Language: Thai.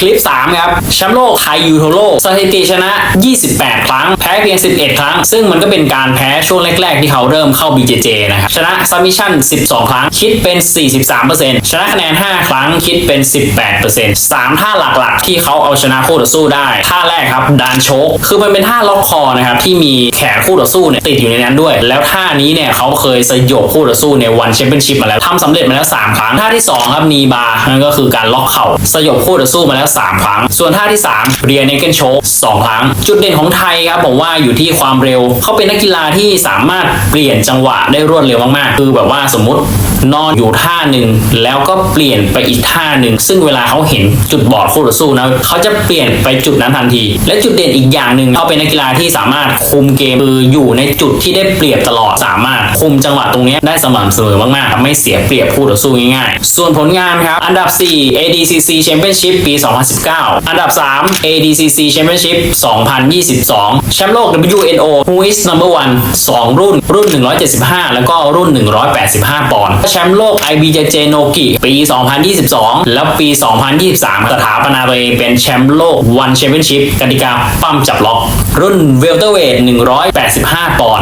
คลิป 3 ครับแชมป์โลกไฮยูโทโรสถิติชนะ 28 ครั้ง แพ้เพียง 11 ครั้ง ซึ่งมันก็เป็นการแพ้ช่วงแรก ๆ ที่เขาเริ่มเข้า BJJ นะครับชนะซัมมิชั่น 12 ครั้ง คิดเป็น 43%ชนะคะแนน 5 ครั้งคิดเป็น 18% 3 ท่าหลักๆ ที่เขาเอาชนะคู่ต่อสู้ได้ ท่าแรกครับดานโชกคือมันเป็นท่าล็อกคอนะครับที่มีแขนคู่ต่อสู้เนี่ยติดอยู่ในนั้นด้วย แล้วท่านี้เนี่ยเขาเคยสยบคู่ต่อสู้ในวันแชมเปี้ยนชิพมาแล้วทำสำเร็จมาแล้ว 3 ครั้งท่าที่2ครับนีบาร์นั่นก็คือการล็อกเข่าสยบคู่ต่อสู้มาแล้ว3 ครั้ง ส่วนท่าที่ 3 เรียนเนเกนโชก2ครั้ง จุดเด่นของไทยครับผมว่าอยู่ที่ความเร็ว เขาเป็นนักกีฬาที่สามารถเปลี่ยนจังหวะได้รวดเร็วมากๆ คือแบบว่าสมมุติ นอนอยู่ท่าหนึ่งแล้วก็เปลี่ยนไปอีกท่าหนึ่งซึ่งเวลาเขาเห็นจุดบอดคู่ต่อสู้นะเขาจะเปลี่ยนไปจุดนั้นทันที และจุดเด่นอีกอย่างหนึ่งเขาเป็นนักกีฬาที่สามารถคุมเกมคืออยู่ในจุดที่ได้เปรียบตลอดสามารถคุมจังหวะตรงนี้ได้สม่ำเสมอมากๆ ไม่เสียเปรียบคู่ต่อสู้ง่ายๆ ส่วนผลงานครับ อันดับ 4 ADCC Championship ปี 2019 อันดับ 3 ADCC Championship 2022 แชมป์โลก WNO Who is number one 2 รุ่นรุ่น 175 แล้วก็รุ่น 185 ปอนด์แชมป์โลก IBJJ Noki ปี 2022 แล้วปี 2023 สถาปนาตัวเองเป็นแชมป์โลก One Championship กติกาปั้มจับล็อก รุ่นเวลเตอร์เวท185 ปอนด์